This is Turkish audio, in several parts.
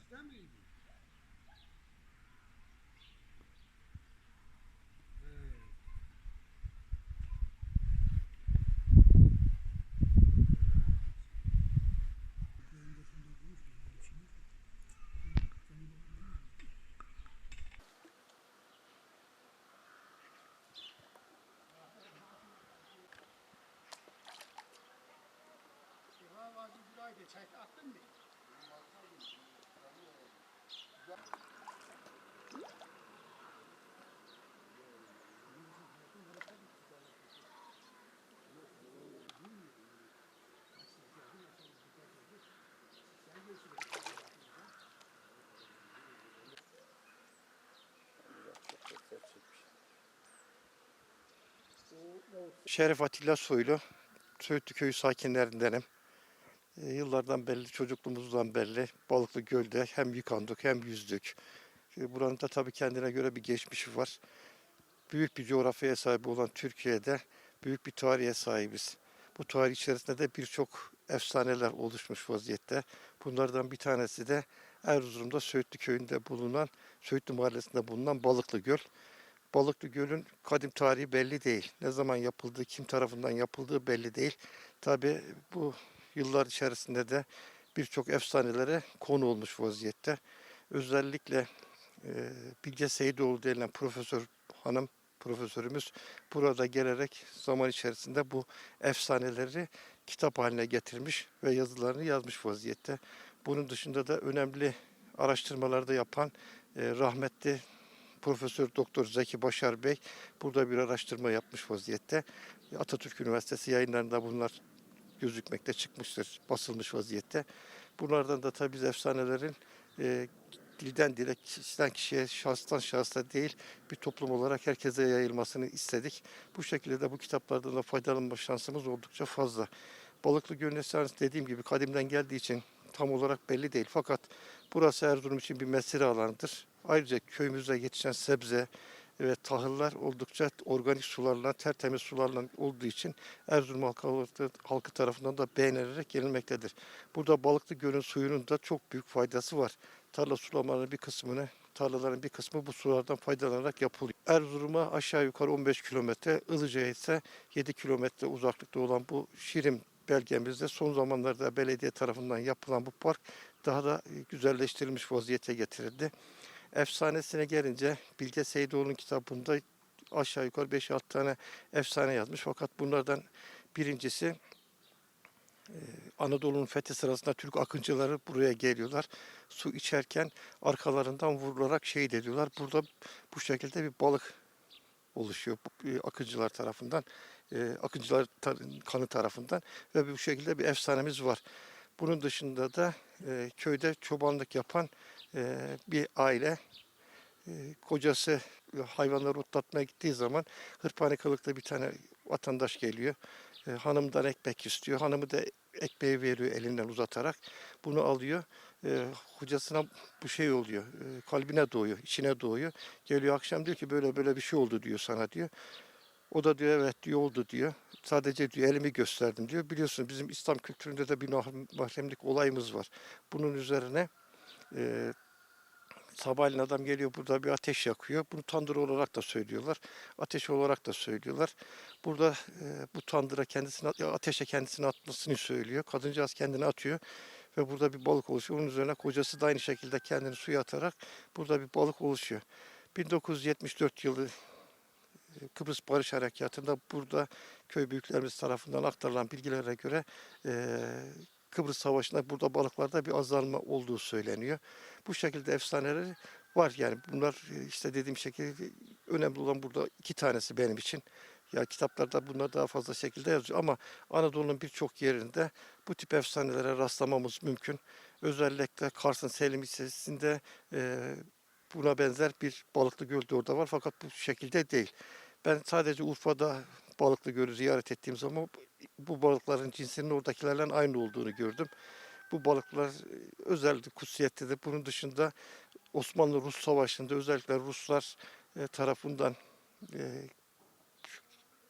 Göstermeyin. Şeref Atilla Soylu, Söğütlü Köyü sakinlerindenim. E, yıllardan belli, çocukluğumuzdan belli Balıklı Göl'de hem yıkandık hem yüzdük. E, buranın da tabii kendine göre bir geçmişi var. Büyük bir coğrafyaya sahip olan Türkiye'de büyük bir tarihe sahibiz. Bu tarih içerisinde de birçok efsaneler oluşmuş vaziyette. Bunlardan bir tanesi de Erzurum'da Söğütlü Köyü'nde bulunan, Söğütlü Mahallesi'nde bulunan Balıklı Göl. Balıklı Göl'ün kadim tarihi belli değil. Ne zaman yapıldığı, kim tarafından yapıldığı belli değil. Tabi bu yıllar içerisinde de birçok efsanelere konu olmuş vaziyette. Özellikle e, Bilge Seyidoğlu denilen profesör hanım profesörümüz burada gelerek zaman içerisinde bu efsaneleri kitap haline getirmiş ve yazılarını yazmış vaziyette. Bunun dışında da önemli araştırmalarda yapan e, rahmetli Profesör Doktor Zeki Başar Bey burada bir araştırma yapmış vaziyette. Atatürk Üniversitesi yayınlarında bunlar gözükmekte çıkmıştır, basılmış vaziyette. Bunlardan da tabii biz efsanelerin e, dilden dile, kişiden kişiye, şahıstan şahısa değil bir toplum olarak herkese yayılmasını istedik. Bu şekilde de bu kitaplardan da faydalanma şansımız oldukça fazla. Balıklı Gölü Esrarası dediğim gibi kadimden geldiği için tam olarak belli değil. Fakat burası Erzurum için bir mesire alanıdır. Ayrıca köyümüzde yetişen sebze ve tahıllar oldukça organik sularla, tertemiz sularla olduğu için Erzurum halkı, halkı tarafından da beğenilerek gelinmektedir. Burada Balıklı Göl'ün suyunun da çok büyük faydası var. Tarla sulamalarının bir kısmını, tarlaların bir kısmı bu sulardan faydalanarak yapılıyor. Erzurum'a aşağı yukarı 15 kilometre, Ilıca'ya ise 7 kilometre uzaklıkta olan bu Şirim belgemizde son zamanlarda belediye tarafından yapılan bu park daha da güzelleştirilmiş vaziyete getirildi. Efsanesine gelince Bilge Seydoğlu'nun kitabında aşağı yukarı 5-6 tane efsane yazmış. Fakat bunlardan birincisi e, Anadolu'nun fethi sırasında Türk akıncıları buraya geliyorlar. Su içerken arkalarından vurularak şehit ediyorlar. Burada bu şekilde bir balık oluşuyor e, akıncılar tarafından, e, akıncılar kanı tarafından ve bu şekilde bir efsanemiz var. Bunun dışında da köyde çobanlık yapan e, bir aile e, kocası hayvanları otlatmaya gittiği zaman hırpani kılıkta bir tane vatandaş geliyor. E, hanımdan ekmek istiyor. Hanımı da ekmeği veriyor elinden uzatarak. Bunu alıyor. E, hocasına bu şey oluyor. E, kalbine doğuyor, içine doğuyor. Geliyor akşam diyor ki böyle böyle bir şey oldu diyor sana diyor. O da diyor evet diyor oldu diyor. Sadece diyor elimi gösterdim diyor. Biliyorsun bizim İslam kültüründe de bir mahrem- mahremlik olayımız var. Bunun üzerine e, sabahleyin adam geliyor burada bir ateş yakıyor. Bunu tandır olarak da söylüyorlar. Ateş olarak da söylüyorlar. Burada e, bu tandıra kendisini ateşe kendisini atmasını söylüyor. Kadıncağız kendini atıyor ve burada bir balık oluşuyor. Onun üzerine kocası da aynı şekilde kendini suya atarak burada bir balık oluşuyor. 1974 yılı Kıbrıs Barış Harekatı'nda burada köy büyüklerimiz tarafından aktarılan bilgilere göre e, Kıbrıs Savaşı'nda burada balıklarda bir azalma olduğu söyleniyor. Bu şekilde efsaneleri var yani bunlar e, işte dediğim şekilde önemli olan burada iki tanesi benim için. Ya kitaplarda bunlar daha fazla şekilde yazıyor ama Anadolu'nun birçok yerinde bu tip efsanelere rastlamamız mümkün. Özellikle Kars'ın Selim ilçesinde e, buna benzer bir balıklı göl de orada var fakat bu şekilde değil. Ben sadece Urfa'da balıklı gölü ziyaret ettiğim zaman bu balıkların cinsinin oradakilerle aynı olduğunu gördüm. Bu balıklar e, özel kutsiyettedir. Bunun dışında Osmanlı-Rus savaşında özellikle Ruslar e, tarafından e,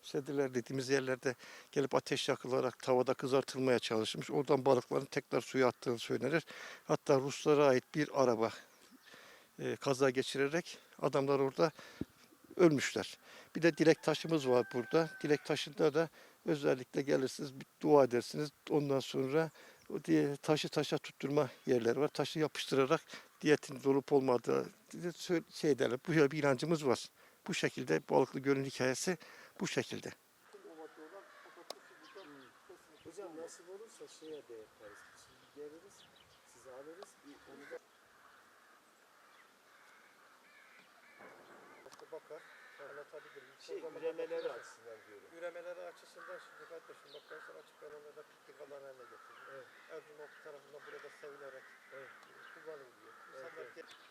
sediler dediğimiz yerlerde gelip ateş yakılarak tavada kızartılmaya çalışmış. Oradan balıkların tekrar suya attığını söylenir. Hatta Ruslara ait bir araba kaza geçirerek adamlar orada ölmüşler. Bir de dilek taşımız var burada. Dilek taşında da özellikle gelirsiniz dua edersiniz. Ondan sonra taşı taşa tutturma yerleri var. Taşı yapıştırarak diyetin olup olmadığı şey derler. Bu bir inancımız var. Bu şekilde Balıklı Göl'ün hikayesi bu şekilde. Hocam nasıl olursa şeye de yaparız. Şimdi geliriz, sizi alırız. Onu da Bakar, anlatabilirim. şey üremeleri açısından diyorum. Üremeleri açısından şimdi kardeşim bak ben sana açık ben onlarda piknik alanı haline getirdim. Evet. Erzurum tarafından burada sevilerek Evet. kullanılıyor. Evet, İnsanlar evet.